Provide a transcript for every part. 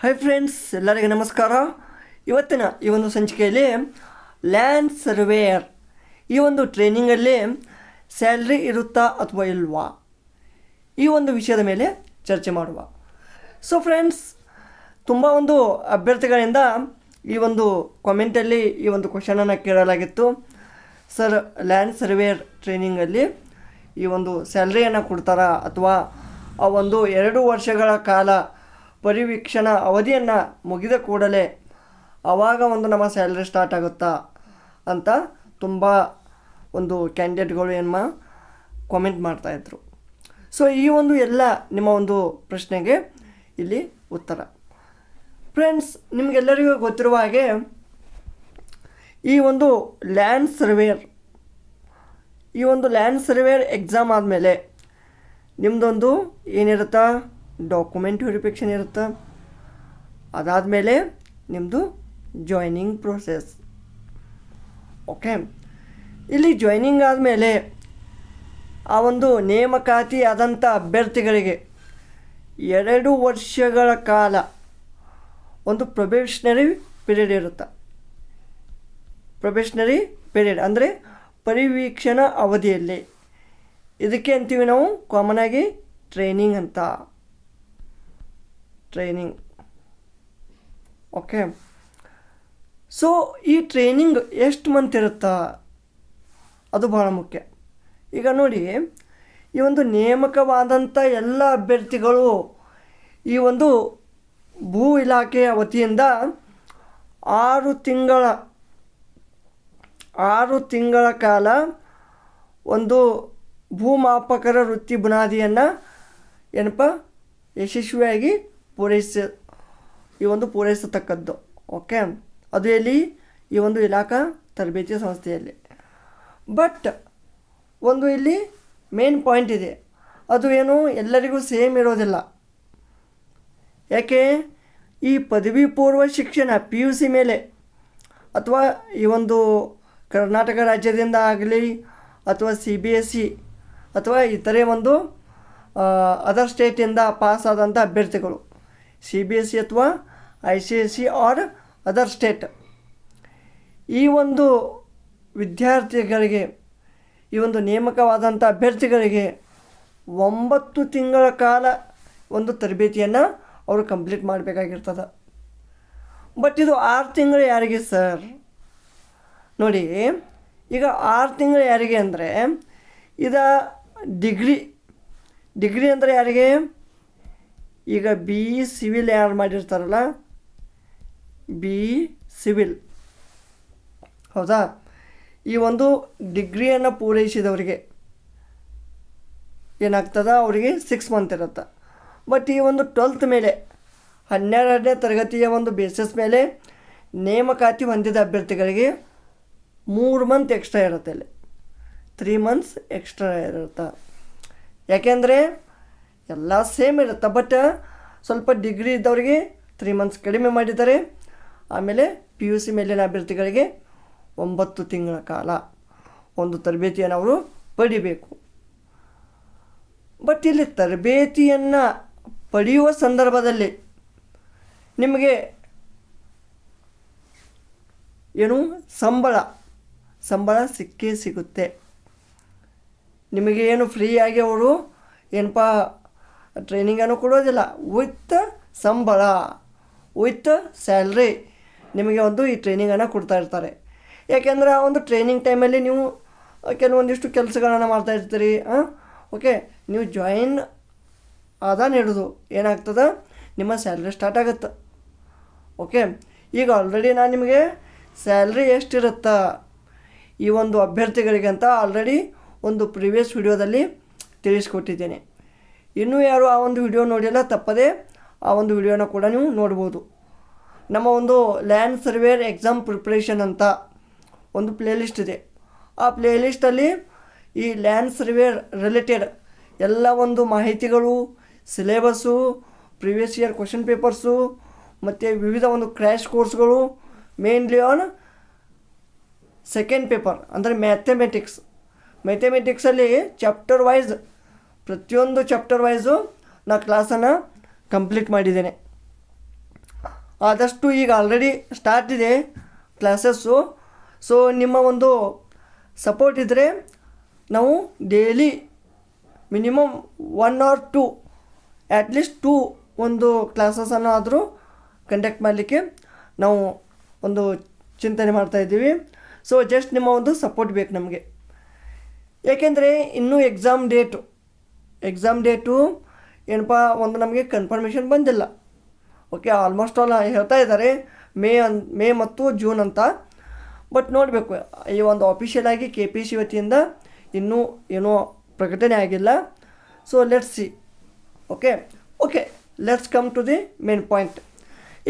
Hi friends ಎಲ್ಲರಿಗೂ ನಮಸ್ಕಾರ. ಇವತ್ತಿನ ಈ ಒಂದು ಸಂಚಿಕೆಯಲ್ಲಿ ಲ್ಯಾಂಡ್ ಸರ್ವೇಯರ್ ಈ ಒಂದು ಟ್ರೈನಿಂಗಲ್ಲಿ ಸ್ಯಾಲ್ರಿ ಇರುತ್ತಾ ಅಥವಾ ಇಲ್ವಾ ಈ ಒಂದು ವಿಷಯದ ಮೇಲೆ ಚರ್ಚೆ ಮಾಡುವ. ಸೊ ಫ್ರೆಂಡ್ಸ್ ತುಂಬ ಒಂದು ಅಭ್ಯರ್ಥಿಗಳಿಂದ ಈ ಒಂದು ಕಾಮೆಂಟಲ್ಲಿ ಈ ಒಂದು ಕ್ವಶನನ್ನು ಕೇಳಲಾಗಿತ್ತು. ಸರ್ ಲ್ಯಾಂಡ್ ಸರ್ವೇಯರ್ ಟ್ರೈನಿಂಗಲ್ಲಿ ಈ ಒಂದು ಸ್ಯಾಲ್ರಿಯನ್ನು ಕೊಡ್ತಾರಾ ಅಥವಾ ಆ ಒಂದು ಎರಡು ವರ್ಷಗಳ ಕಾಲ ಪರಿವೀಕ್ಷಣಾ ಅವಧಿಯನ್ನು ಮುಗಿದ ಕೂಡಲೇ ಆವಾಗ ಒಂದು ನಮ್ಮ ಸ್ಯಾಲ್ರಿ ಸ್ಟಾರ್ಟ್ ಆಗುತ್ತಾ ಅಂತ ತುಂಬ ಒಂದು ಕ್ಯಾಂಡಿಡೇಟ್ಗಳು ಏನಮ್ಮ ಕಾಮೆಂಟ್ ಮಾಡ್ತಾಯಿದ್ರು ಸೊ ಈ ಒಂದು ಎಲ್ಲ ನಿಮ್ಮ ಒಂದು ಪ್ರಶ್ನೆಗೆ ಇಲ್ಲಿ ಉತ್ತರ. ಫ್ರೆಂಡ್ಸ್ ನಿಮಗೆಲ್ಲರಿಗೂ ಗೊತ್ತಿರುವ ಹಾಗೆ ಈ ಒಂದು ಲ್ಯಾಂಡ್ ಸರ್ವೇರ್ ಈ ಒಂದು ಲ್ಯಾಂಡ್ ಸರ್ವೇರ್ ಎಕ್ಸಾಮ್ ಆದಮೇಲೆ ನಿಮ್ಮದೊಂದು ಏನಿರುತ್ತಾ? ಡಾಕ್ಯುಮೆಂಟ್ ವೆರಿಫಿಕೇಷನ್ ಇರುತ್ತೆ? ಅದಾದಮೇಲೆ ನಿಮ್ಮದು ಜಾಯ್ನಿಂಗ್ ಪ್ರೋಸೆಸ್ ಓಕೆ ಇಲ್ಲಿ ಜಾಯ್ನಿಂಗ್ ಆದಮೇಲೆ ಆ ಒಂದು ನೇಮಕಾತಿ ಆದಂಥ ಅಭ್ಯರ್ಥಿಗಳಿಗೆ ಎರಡು ವರ್ಷಗಳ ಕಾಲ ಒಂದು ಪ್ರೊಬೇಷನರಿ ಪೀರಿಯಡ್ ಇರುತ್ತೆ? ಪ್ರೊಬೇಷನರಿ ಪೀರಿಯಡ್ ಅಂದರೆ ಪರಿವೀಕ್ಷಣಾ ಅವಧಿಯಲ್ಲಿ. ಇದಕ್ಕೆ ಅಂತೀವಿ ನಾವು ಕಾಮನ್ ಆಗಿ ಟ್ರೈನಿಂಗ್ ಅಂತ. ಟ್ರೈನಿಂಗ್ ಓಕೆ ಸೊ ಈ ಟ್ರೈನಿಂಗ್ ಎಷ್ಟು ಮಂತ್ ಇರುತ್ತಾ? ಅದು ಬಹಳ ಮುಖ್ಯ. ಈಗ ನೋಡಿ, ಈ ಒಂದು ನೇಮಕವಾದಂಥ ಎಲ್ಲ ಅಭ್ಯರ್ಥಿಗಳು ಈ ಒಂದು ಭೂ ಇಲಾಖೆಯ ವತಿಯಿಂದ ಆರು ತಿಂಗಳ ಆರು ತಿಂಗಳ ಕಾಲ ಒಂದು ಭೂಮಾಪಕರ ವೃತ್ತಿ ಬುನಾದಿಯನ್ನು ಏನಪ್ಪ ಯಶಸ್ವಿಯಾಗಿ ಪೂರೈಸ ಈ ಒಂದು ಪೂರೈಸತಕ್ಕದ್ದು ಓಕೆ ಅದು ಎಲ್ಲಿ ಈ ಒಂದು ಇಲಾಖಾ ತರಬೇತಿ ಸಂಸ್ಥೆಯಲ್ಲಿ ಬಟ್ ಒಂದು ಇಲ್ಲಿ ಮೇನ್ ಪಾಯಿಂಟ್ ಇದೆ ಅದು ಏನು ಎಲ್ಲರಿಗೂ ಸೇಮ್ ಇರೋದಿಲ್ಲ ಯಾಕೆ ಈ ಪದವಿ ಪೂರ್ವ ಶಿಕ್ಷಣ ಪಿ ಯು ಸಿ ಮೇಲೆ ಅಥವಾ ಈ ಒಂದು ಕರ್ನಾಟಕ ರಾಜ್ಯದಿಂದ ಆಗಲಿ ಅಥವಾ ಸಿ ಬಿ ಎಸ್ ಸಿ ಅಥವಾ ಇತರೆ ಒಂದು ಅದರ್ ಸ್ಟೇಟಿಂದ ಪಾಸ್ ಆದಂಥ ಅಭ್ಯರ್ಥಿಗಳು ಸಿ ಬಿ ಎಸ್ ಸಿ ಅಥವಾ I C S C or other state ಈ ಒಂದು ವಿದ್ಯಾರ್ಥಿಗಳಿಗೆ, ಈ ಒಂದು ನೇಮಕವಾದಂಥ ಅಭ್ಯರ್ಥಿಗಳಿಗೆ ಒಂಬತ್ತು ತಿಂಗಳ ಕಾಲ ಒಂದು ತರಬೇತಿಯನ್ನು ಅವರು ಕಂಪ್ಲೀಟ್ ಮಾಡಬೇಕಾಗಿರ್ತದೆ. ಬಟ್ ಇದು ಆರು ತಿಂಗಳು ಯಾರಿಗೆ ಸರ್ ನೋಡಿ, ಈಗ ಆರು ತಿಂಗಳು ಯಾರಿಗೆ ಅಂದರೆ, ಇದು ಡಿಗ್ರಿ ಡಿಗ್ರಿ ಅಂದರೆ ಯಾರಿಗೆ? ಈಗ ಬಿ ಸಿವಿಲ್ ಯಾರು ಮಾಡಿರ್ತಾರಲ್ಲ? ಬಿ ಸಿವಿಲ್ ಹೌದಾ? ಈ ಒಂದು ಡಿಗ್ರಿಯನ್ನು ಪೂರೈಸಿದವರಿಗೆ ಏನಾಗ್ತದ? ಅವರಿಗೆ ಸಿಕ್ಸ್ ಮಂತ್ ಇರುತ್ತೆ. ಬಟ್ ಈ ಒಂದು ಟ್ವೆಲ್ತ್ ಮೇಲೆ, ಹನ್ನೆರಡನೇ ತರಗತಿಯ ಒಂದು ಬೇಸಿಸ್ ಮೇಲೆ ನೇಮಕಾತಿ ಹೊಂದಿದ ಅಭ್ಯರ್ಥಿಗಳಿಗೆ ಮೂರು ಮಂತ್ ಎಕ್ಸ್ಟ್ರಾ ಇರುತ್ತೆ ಇಲ್ಲಿ ತ್ರೀ ಮಂತ್ಸ್ ಎಕ್ಸ್ಟ್ರಾ ಇರುತ್ತೆ. ಯಾಕೆಂದರೆ ಎಲ್ಲ ಸೇಮ್ ಇರುತ್ತೆ? ಬಟ್ ಸ್ವಲ್ಪ ಡಿಗ್ರಿ ಇದ್ದವರಿಗೆ ತ್ರೀ ಮಂತ್ಸ್ ಕಡಿಮೆ ಮಾಡಿದ್ದಾರೆ. ಆಮೇಲೆ ಪಿ ಯು ಸಿ ಮೇಲಿನ ಅಭ್ಯರ್ಥಿಗಳಿಗೆ ಒಂಬತ್ತು ತಿಂಗಳ ಕಾಲ ಒಂದು ತರಬೇತಿಯನ್ನು ಅವರು ಪಡಿಬೇಕು. ಬಟ್ ಇಲ್ಲಿ ತರಬೇತಿಯನ್ನು ಪಡೆಯುವ ಸಂದರ್ಭದಲ್ಲಿ ನಿಮಗೆ ಏನು? ಸಂಬಳ. ಸಂಬಳ ಸಿಕ್ಕೇ ಸಿಗುತ್ತೆ. ನಿಮಗೆ ಏನು ಫ್ರೀಯಾಗಿ ಅವರು ಏನಪ್ಪ ಟ್ರೈನಿಂಗನ್ನು ಕೊಡೋದಿಲ್ಲ ವಿತ್ ಸಂಬಳ ವಿತ್ ಸ್ಯಾಲ್ರಿ ನಿಮಗೆ ಒಂದು ಈ ಟ್ರೈನಿಂಗನ್ನು ಕೊಡ್ತಾ ಇರ್ತಾರೆ. ಯಾಕೆಂದರೆ ಆ ಒಂದು ಟ್ರೈನಿಂಗ್ ಟೈಮಲ್ಲಿ ನೀವು ಕೆಲವೊಂದಿಷ್ಟು ಕೆಲಸಗಳನ್ನು ಮಾಡ್ತಾ ಇರ್ತೀರಿ ಓಕೆ ನೀವು ಜಾಯಿನ್ ಆದ ನೀಡೋದು. ಏನಾಗ್ತದೆ? ನಿಮ್ಮ ಸ್ಯಾಲ್ರಿ ಸ್ಟಾರ್ಟ್ ಆಗುತ್ತೆ. ಓಕೆ ಈಗ ಆಲ್ರೆಡಿ ನಾನು ನಿಮಗೆ ಸ್ಯಾಲ್ರಿ ಎಷ್ಟಿರುತ್ತಾ? ಈ ಒಂದು ಅಭ್ಯರ್ಥಿಗಳಿಗೆ ಅಂತ ಆಲ್ರೆಡಿ ಒಂದು ಪ್ರಿವಿಯಸ್ ವಿಡಿಯೋದಲ್ಲಿ ತಿಳಿಸ್ಕೊಟ್ಟಿದ್ದೇನೆ. ಇನ್ನೂ ಯಾರು ಆ ಒಂದು ವಿಡಿಯೋ ನೋಡಿಲ್ಲ, ತಪ್ಪದೇ ಆ ಒಂದು ವಿಡಿಯೋನ ಕೂಡ ನೀವು ನೋಡ್ಬೋದು. ನಮ್ಮ ಒಂದು ಲ್ಯಾಂಡ್ ಸರ್ವೇರ್ ಎಕ್ಸಾಮ್ ಪ್ರಿಪ್ರೇಷನ್ ಅಂತ ಒಂದು ಪ್ಲೇಲಿಸ್ಟ್ ಇದೆ. ಆ ಪ್ಲೇಲಿಸ್ಟಲ್ಲಿ ಈ ಲ್ಯಾಂಡ್ ಸರ್ವೇರ್ ರಿಲೇಟೆಡ್ ಎಲ್ಲ ಒಂದು ಮಾಹಿತಿಗಳು syllabus previous year question papers ಮತ್ತು ವಿವಿಧ ಒಂದು ಕ್ರ್ಯಾಶ್ ಕೋರ್ಸ್ಗಳು ಮೇನ್ಲಿ ಆನ್ ಸೆಕೆಂಡ್ ಪೇಪರ್ ಅಂದರೆ ಮ್ಯಾಥಮೆಟಿಕ್ಸ್ ಮ್ಯಾಥಮೆಟಿಕ್ಸಲ್ಲಿ ಚಾಪ್ಟರ್ ವೈಸ್ ಪ್ರತಿಯೊಂದು ಚಾಪ್ಟರ್ ವೈಸು ನಾ ಕ್ಲಾಸನ್ನು ಕಂಪ್ಲೀಟ್ ಮಾಡಿದ್ದೇನೆ. ಆದಷ್ಟು ಈಗ ಆಲ್ರೆಡಿ ಸ್ಟಾರ್ಟ್ ಇದೆ ಕ್ಲಾಸಸ್ಸು ಸೊ ನಿಮ್ಮ ಒಂದು ಸಪೋರ್ಟ್ ಇದ್ದರೆ ನಾವು daily minimum one or two at least two ಒಂದು ಕ್ಲಾಸಸನ್ನು ಆದರೂ ಕಂಡಕ್ಟ್ ಮಾಡಲಿಕ್ಕೆ ನಾವು ಒಂದು ಚಿಂತನೆ ಮಾಡ್ತಾಯಿದ್ದೀವಿ ಸೊ ಜಸ್ಟ್ ನಿಮ್ಮ ಒಂದು ಸಪೋರ್ಟ್ ಬೇಕು ನಮಗೆ. ಏಕೆಂದರೆ ಇನ್ನೂ ಎಕ್ಸಾಮ್ ಡೇಟು ಎಕ್ಸಾಮ್ ಡೇಟು ಏನಪ್ಪ, ಒಂದು ನಮಗೆ ಕನ್ಫರ್ಮೇಷನ್ ಬಂದಿಲ್ಲ. ಓಕೆ ಆಲ್ಮೋಸ್ಟ್ ಆಲ್ ಹೇಳ್ತಾ ಇದ್ದಾರೆ ಮೇ ಅನ್ ಮೇ ಮತ್ತು ಜೂನ್ ಅಂತ. ಬಟ್ ನೋಡಬೇಕು, ಈ ಒಂದು ಆಫಿಷಿಯಲ್ ಆಗಿ ಕೆ ಪಿ ಸಿ ವತಿಯಿಂದ ಇನ್ನೂ ಏನೂ ಪ್ರಕಟಣೆ ಆಗಿಲ್ಲ. So let's see okay okay let's come to the main point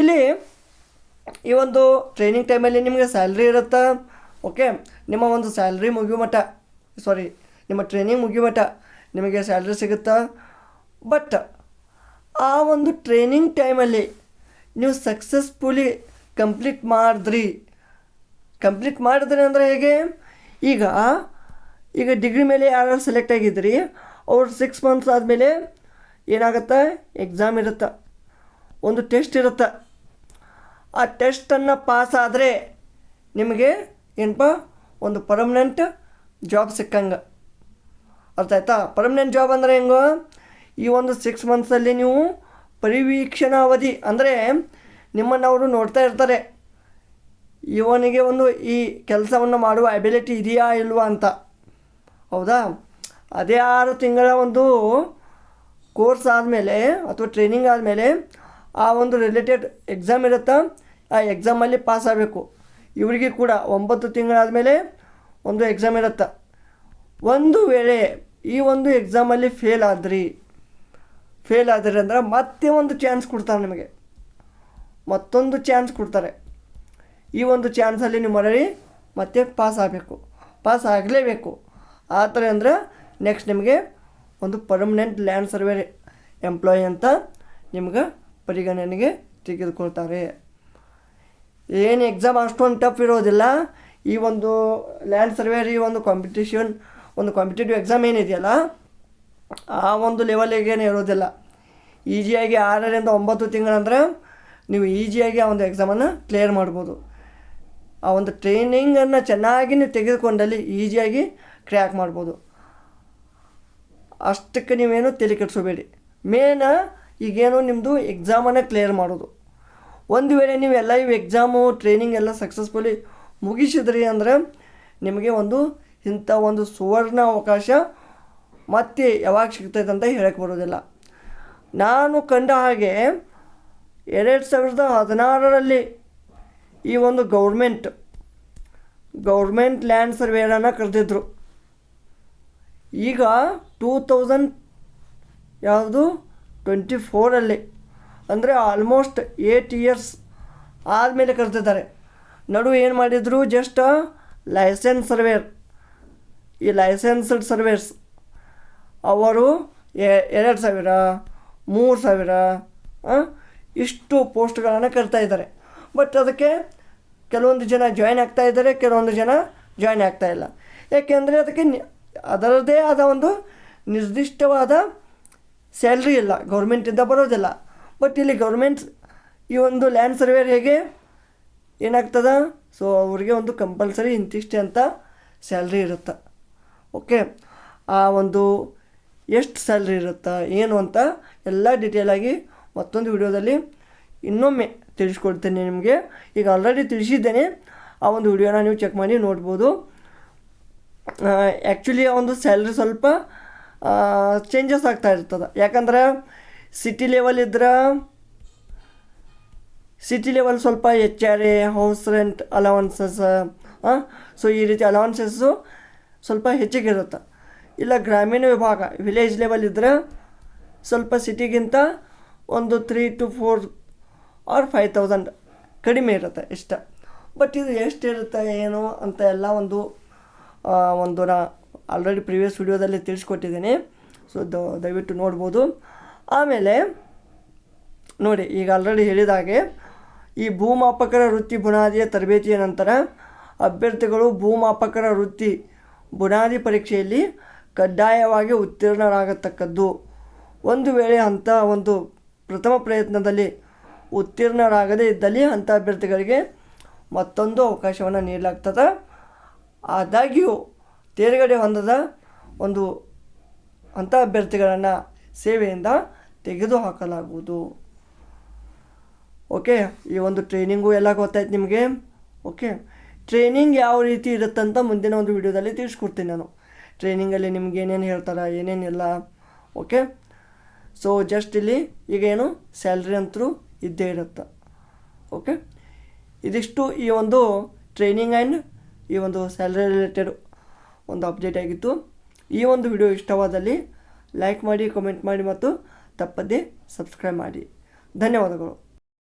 ಇಲ್ಲಿ ಈ ಒಂದು ಟ್ರೈನಿಂಗ್ ಟೈಮಲ್ಲಿ ನಿಮಗೆ ಸ್ಯಾಲ್ರಿ ಇರುತ್ತಾ? ಓಕೆ ನಿಮ್ಮ ಒಂದು ಸ್ಯಾಲ್ರಿ ಮುಗಿಯುವ ಮಟ್ಟ ಸಾರಿ ನಿಮ್ಮ ಟ್ರೈನಿಂಗ್ ಮುಗಿಯುವ ಮಟ್ಟ. ನಿಮಗೆ ಸ್ಯಾಲ್ರಿ ಸಿಗುತ್ತಾ? ಬಟ್ ಆ ಒಂದು ಟ್ರೈನಿಂಗ್ ಟೈಮಲ್ಲಿ ನೀವು ಸಕ್ಸಸ್ಫುಲಿ ಕಂಪ್ಲೀಟ್ ಮಾಡಿದ್ರಿ. ಕಂಪ್ಲೀಟ್ ಮಾಡಿದ್ರಿ ಅಂದರೆ ಹೇಗೆ? ಈಗ ಈಗ ಡಿಗ್ರಿ ಮೇಲೆ ಯಾರು ಸೆಲೆಕ್ಟ್ ಆಗಿದ್ರಿ ಅವ್ರು ಸಿಕ್ಸ್ ಮಂತ್ಸ್ ಆದಮೇಲೆ ಏನಾಗುತ್ತೆ? ಎಕ್ಸಾಮ್ ಇರುತ್ತೆ. ಒಂದು ಟೆಸ್ಟ್ ಇರುತ್ತೆ. ಆ ಟೆಸ್ಟನ್ನು ಪಾಸ್ ಆದರೆ ನಿಮಗೆ ಏನಪ್ಪ? ಒಂದು ಪರ್ಮನೆಂಟ್ ಜಾಬ್ ಸಿಕ್ಕಂಗೆ. ಅರ್ಥ ಆಯ್ತಾ ಪರ್ಮನೆಂಟ್ ಜಾಬ್ ಅಂದರೆ ಹೆಂಗೋ, ಈ ಒಂದು ಸಿಕ್ಸ್ ಮಂತ್ಸಲ್ಲಿ ನೀವು ಪರಿವೀಕ್ಷಣಾ ಅವಧಿ ಅಂದರೆ ನಿಮ್ಮನ್ನು ಅವರು ನೋಡ್ತಾ ಇರ್ತಾರೆ. ಇವನಿಗೆ ಒಂದು ಈ ಕೆಲಸವನ್ನು ಮಾಡುವ ಅಬಿಲಿಟಿ ಇದೆಯಾ ಇಲ್ವಾ ಅಂತ. ಹೌದಾ? ಅದೇ ಆರು ತಿಂಗಳ ಒಂದು ಕೋರ್ಸ್ ಆದಮೇಲೆ ಅಥವಾ ಟ್ರೈನಿಂಗ್ ಆದಮೇಲೆ ಆ ಒಂದು ರಿಲೇಟೆಡ್ ಎಕ್ಸಾಮ್ ಇರುತ್ತಾ? ಆ ಎಕ್ಸಾಮಲ್ಲಿ ಪಾಸ್ ಆಗಬೇಕು. ಇವರಿಗೆ ಕೂಡ ಒಂಬತ್ತು ತಿಂಗಳಾದಮೇಲೆ ಒಂದು ಎಕ್ಸಾಮ್ ಇರುತ್ತೆ? ಒಂದು ವೇಳೆ ಈ ಒಂದು ಎಕ್ಸಾಮಲ್ಲಿ ಫೇಲ್ ಆದ್ರಿ. ಫೇಲ್ ಆದ್ರಿ ಅಂದ್ರೆ ಮತ್ತೆ ಒಂದು ಚಾನ್ಸ್ ಕೊಡ್ತಾರೆ ನಿಮಗೆ. ಮತ್ತೊಂದು ಚಾನ್ಸ್ ಕೊಡ್ತಾರೆ. ಈ ಒಂದು ಚಾನ್ಸಲ್ಲಿ ನೀವು ಮರಳಿ ಮತ್ತೆ ಪಾಸ್ ಆಗಬೇಕು. ಪಾಸ್ ಆಗಲೇಬೇಕು. ಆ ಥರ ಅಂದ್ರೆ ನೆಕ್ಸ್ಟ್ ನಿಮಗೆ ಒಂದು ಪರ್ಮನೆಂಟ್ ಲ್ಯಾಂಡ್ ಸರ್ವೆ ಎಂಪ್ಲಾಯಿ ಅಂತ ನಿಮ್ಗೆ ಪರಿಗಣನೆಗೆ ತೆಗೆದುಕೊಳ್ತಾರೆ. ಏನು ಎಕ್ಸಾಮ್ ಅಷ್ಟೊಂದು ಟಫ್ ಇರೋದಿಲ್ಲ. ಈ ಒಂದು ಲ್ಯಾಂಡ್ ಸರ್ವೇರಿ ಒಂದು ಕಾಂಪಿಟೇಷನ್ ಒಂದು ಕಾಂಪಿಟೇಟಿವ್ ಎಕ್ಸಾಮ್ ಏನಿದೆಯಲ್ಲ, ಆ ಒಂದು ಲೆವೆಲಿಗೇನೆ ಇರೋದಿಲ್ಲ. ಈಸಿಯಾಗಿ ಆರರಿಂದ ಒಂಬತ್ತು ತಿಂಗಳಂದ್ರೆ ನೀವು ಈಸಿಯಾಗಿ ಆ ಒಂದು ಎಕ್ಸಾಮನ್ನು ಕ್ಲಿಯರ್ ಮಾಡ್ಬೋದು. ಆ ಒಂದು ಟ್ರೈನಿಂಗನ್ನು ಚೆನ್ನಾಗಿ ನೀವು ತೆಗೆದುಕೊಂಡಲ್ಲಿ ಈಸಿಯಾಗಿ ಕ್ರ್ಯಾಕ್ ಮಾಡ್ಬೋದು. ಅಷ್ಟಕ್ಕೆ ನೀವೇನು ತಲೆ ಕೆಡಿಸೋಬೇಡಿ ಮೇನ ಈಗೇನು ನಿಮ್ಮದು ಎಕ್ಸಾಮನ್ನು ಕ್ಲಿಯರ್ ಮಾಡೋದು. ಒಂದು ವೇಳೆ ನೀವು ಎಲ್ಲ ಇವು ಎಕ್ಸಾಮು ಟ್ರೈನಿಂಗ್ ಎಲ್ಲ ಸಕ್ಸಸ್ಫುಲಿ ಮುಗಿಸಿದ್ರಿ ಅಂದರೆ ನಿಮಗೆ ಒಂದು ಇಂಥ ಒಂದು ಸುವರ್ಣ ಅವಕಾಶ ಮತ್ತೆ ಯಾವಾಗ ಸಿಗ್ತೈತೆ ಅಂತ ಹೇಳಕ್ಕೆ ಬರೋದಿಲ್ಲ ನಾನು ಕಂಡ ಹಾಗೆ ಎರಡು ಸಾವಿರದ ಹದಿನಾರರಲ್ಲಿ ಈ ಒಂದು ಗೌರ್ಮೆಂಟ್ ಗೌರ್ಮೆಂಟ್ ಲ್ಯಾಂಡ್ ಸರ್ವೇರನ್ನ ಕರೆದಿದ್ರು. ಈಗ ಟೂ ತೌಸಂಡ್ ಯಾವುದು? ಟ್ವೆಂಟಿ ಫೋರಲ್ಲಿ ಅಂದರೆ ಆಲ್ಮೋಸ್ಟ್ ಏಟ್ ಇಯರ್ಸ್ ಆದಮೇಲೆ ಕರೆದಿದ್ದಾರೆ. ನಡು ಏನು ಮಾಡಿದರು? ಜಸ್ಟ್ ಲೈಸೆನ್ಸ್ ಸರ್ವೇರ್ ಈ ಲೈಸೆನ್ಸ್ಡ್ ಸರ್ವಿಸ್ ಅವರು ಎರಡು ಸಾವಿರ, ಮೂರು ಸಾವಿರ ಇಷ್ಟು ಪೋಸ್ಟ್ಗಳನ್ನು ಕರ್ತಾ ಇದ್ದಾರೆ. ಬಟ್ ಅದಕ್ಕೆ ಕೆಲವೊಂದು ಜನ ಜಾಯ್ನ್ ಆಗ್ತಾ ಇದ್ದಾರೆ, ಕೆಲವೊಂದು ಜನ ಜಾಯ್ನ್ ಆಗ್ತಾ ಇಲ್ಲ. ಯಾಕೆಂದರೆ ಅದಕ್ಕೆ ಅದರದೇ ಆದ ಒಂದು ನಿರ್ದಿಷ್ಟವಾದ ಸ್ಯಾಲ್ರಿ ಇಲ್ಲ. ಗೌರ್ಮೆಂಟಿಂದ ಬರೋದಿಲ್ಲ. ಬಟ್ ಇಲ್ಲಿ ಗೌರ್ಮೆಂಟ್ ಈ ಒಂದು ಲ್ಯಾಂಡ್ ಸರ್ವೇರ್ ಹೇಗೆ ಏನಾಗ್ತದ? ಸೊ ಅವರಿಗೆ ಒಂದು ಕಂಪಲ್ಸರಿ ಇಂತಿಷ್ಟೇ ಅಂತ ಸ್ಯಾಲ್ರಿ ಇರುತ್ತೆ. ಓಕೆ, ಆ ಒಂದು ಎಷ್ಟು ಸ್ಯಾಲ್ರಿ ಇರುತ್ತಾ, ಏನು ಅಂತ ಎಲ್ಲ ಡೀಟೇಲಾಗಿ ಮತ್ತೊಂದು ವಿಡಿಯೋದಲ್ಲಿ ಇನ್ನೊಮ್ಮೆ ತಿಳಿಸ್ಕೊಡ್ತೇನೆ ನಿಮಗೆ. ಈಗ ಆಲ್ರೆಡಿ ತಿಳಿಸಿದ್ದೇನೆ, ಆ ಒಂದು ವಿಡಿಯೋನ ನೀವು ಚೆಕ್ ಮಾಡಿ ನೋಡ್ಬೋದು. ಆ್ಯಕ್ಚುಲಿ ಆ ಒಂದು ಸ್ಯಾಲ್ರಿ ಸ್ವಲ್ಪ ಚೇಂಜಸ್ ಆಗ್ತಾ ಇರ್ತದೆ. ಯಾಕಂದ್ರೆ ಸಿಟಿ ಲೆವೆಲ್ ಇದ್ರೆ ಸಿಟಿ ಲೆವೆಲ್ ಸ್ವಲ್ಪ H R A house rent allowances so ಈ ರೀತಿ ಅಲವನ್ಸಸ್ಸು ಸ್ವಲ್ಪ ಹೆಚ್ಚಿಗೆ ಇರುತ್ತೆ ಇಲ್ಲ ಗ್ರಾಮೀಣ ವಿಭಾಗ ವಿಲೇಜ್ ಲೆವೆಲ್ ಇದ್ದರೆ ಸ್ವಲ್ಪ ಸಿಟಿಗಿಂತ ಒಂದು three to four or five thousand ಕಡಿಮೆ ಇರುತ್ತೆ ಇಷ್ಟ. ಬಟ್ ಇದು ಎಷ್ಟಿರುತ್ತೆ, ಏನು ಅಂತ ಎಲ್ಲ ಒಂದು ಒಂದು ನಾ ಆಲ್ರೆಡಿ ಪ್ರಿವಿಯಸ್ ವಿಡಿಯೋದಲ್ಲಿ ತಿಳಿಸ್ಕೊಟ್ಟಿದ್ದೀನಿ. ಸೊ ದಯವಿಟ್ಟು ನೋಡ್ಬೋದು. ಆಮೇಲೆ ನೋಡಿ, ಈಗ ಆಲ್ರೆಡಿ ಹೇಳಿದಾಗೆ ಈ ಭೂಮಾಪಕರ ವೃತ್ತಿ ಬುನಾದಿಯ ತರಬೇತಿಯ ನಂತರ ಅಭ್ಯರ್ಥಿಗಳು ಭೂಮಾಪಕರ ವೃತ್ತಿ ಬುನಾದಿ ಪರೀಕ್ಷೆಯಲ್ಲಿ ಕಡ್ಡಾಯವಾಗಿ ಉತ್ತೀರ್ಣರಾಗತಕ್ಕದ್ದು. ಒಂದು ವೇಳೆ ಅಂಥ ಒಂದು ಪ್ರಥಮ ಪ್ರಯತ್ನದಲ್ಲಿ ಉತ್ತೀರ್ಣರಾಗದೇ ಇದ್ದಲ್ಲಿ ಅಂಥ ಅಭ್ಯರ್ಥಿಗಳಿಗೆ ಮತ್ತೊಂದು ಅವಕಾಶವನ್ನು ನೀಡಲಾಗ್ತದೆ. ಆದಾಗ್ಯೂ ತೇರ್ಗಡೆ ಹೊಂದದ ಒಂದು ಅಂಥ ಅಭ್ಯರ್ಥಿಗಳನ್ನು ಸೇವೆಯಿಂದ ತೆಗೆದುಹಾಕಲಾಗುವುದು. ಓಕೆ, ಈ ಒಂದು ಟ್ರೈನಿಂಗು ಎಲ್ಲ ಗೊತ್ತಾಯ್ತು ನಿಮಗೆ? ಓಕೆ ಟ್ರೈನಿಂಗ್ ಯಾವ ರೀತಿ ಇರುತ್ತಂತ ಮುಂದಿನ ಒಂದು ವಿಡಿಯೋದಲ್ಲಿ ತಿಳಿಸ್ಕೊಡ್ತೀನಿ ನಾನು. ಟ್ರೈನಿಂಗಲ್ಲಿ ನಿಮ್ಗೆ ಏನೇನು ಹೇಳ್ತಾರೆ ಏನೇನಿಲ್ಲ ಓಕೆ ಸೊ ಜಸ್ಟ್ ಇಲ್ಲಿ ಈಗ ಏನು ಸ್ಯಾಲ್ರಿ ಅಂತರೂ ಇದ್ದೇ ಇರುತ್ತೆ ಓಕೆ ಇದಿಷ್ಟು ಈ ಒಂದು ಟ್ರೈನಿಂಗ್ ಆ್ಯಂಡ್ ಈ ಒಂದು ಸ್ಯಾಲ್ರಿ ರಿಲೇಟೆಡ್ ಒಂದು ಅಪ್ಡೇಟ್ ಆಗಿತ್ತು. ಈ ಒಂದು ವಿಡಿಯೋ ಇಷ್ಟವಾದಲ್ಲಿ ಲೈಕ್ ಮಾಡಿ ಕಮೆಂಟ್ ಮಾಡಿ ಮತ್ತು ತಪ್ಪದೇ ಸಬ್ಸ್ಕ್ರೈಬ್ ಮಾಡಿ. ಧನ್ಯವಾದಗಳು.